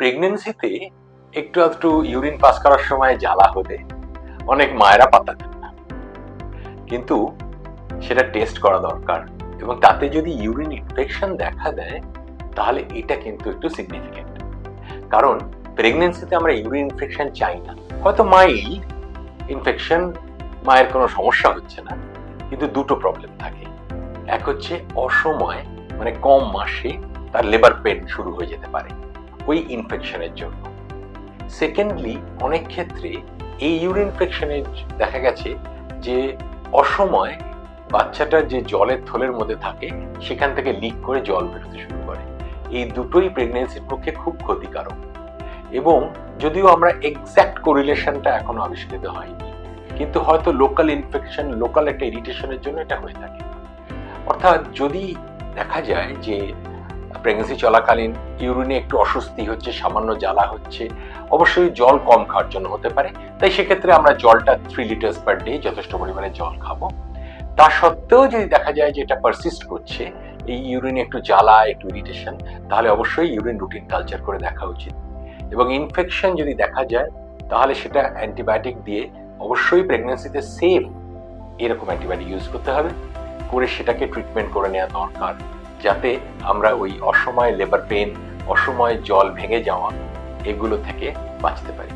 প্রেগনেন্সিতে একটু একটু urine pass করার সময় জ্বালা হলে অনেক মায়েরা পাতা দেন না। কিন্তু সেটা টেস্ট করা দরকার এবং তাতে যদি ইউরিন ইনফেকশন দেখা দেয়, তাহলে এটা কিন্তু একটু সিগনিফিকেন্ট কারণ প্রেগনেন্সিতে আমরা ইউরিন ইনফেকশন চাই না। হয়তো মাইল্ড ইনফেকশন মায়ের কোনো সমস্যা হচ্ছে না, কিন্তু দুটো প্রবলেম থাকে। এক হচ্ছে অসময় মানে কম মাসে তার লেবার পেন শুরু হয়ে যেতে পারে। ওই ইনফেকশনের জন্য। সেকেন্ডলি অনেক ক্ষেত্রে এই ইউরিন ইনফেকশনে দেখা গেছে যে অসময় বাচ্চাটার যে জলের থলের মধ্যে থাকে, সেখান থেকে লিক করে জল বেরোতে শুরু করে। এই দুটোই প্রেগনেন্সির পক্ষে খুব ক্ষতিকারক। এবং যদিও আমরা এক্স্যাক্ট কোরিলেশনটা এখনও আবিষ্কৃত হয়নি, কিন্তু হয়তো লোকাল ইনফেকশন লোকাল একটা ইরিটেশনের জন্য এটা হয়ে থাকে। অর্থাৎ যদি দেখা যায় যে প্রেগনেন্সি চলাকালীন ইউরিনে একটু অস্বস্তি হচ্ছে, সামান্য জ্বালা হচ্ছে। অবশ্যই জল কম খাওয়ার জন্য হতে পারে। তাই সেক্ষেত্রে আমরা জলটা থ্রি লিটার্স পার ডে যথেষ্ট পরিমাণে জল খাব। তা সত্ত্বেও যদি দেখা যায় যে এটা পারসিস্ট করছে, এই ইউরিনে একটু জ্বালা, একটু ইরিটেশন তাহলে অবশ্যই ইউরিন রুটিন কালচার করে দেখা উচিত। এবং ইনফেকশন যদি দেখা যায়, তাহলে সেটা অ্যান্টিবায়োটিক দিয়ে অবশ্যই প্রেগনেন্সিতে সেফ এরকম অ্যান্টিবায়োটিক ইউজ করতে হবে। করে সেটাকে ট্রিটমেন্ট করে নেওয়া দরকার। যাতে আমরা ওই অসময় লেবার পেন অসময় জল ভেঙে যাওয়া এগুলো থেকে বাঁচতে পারি।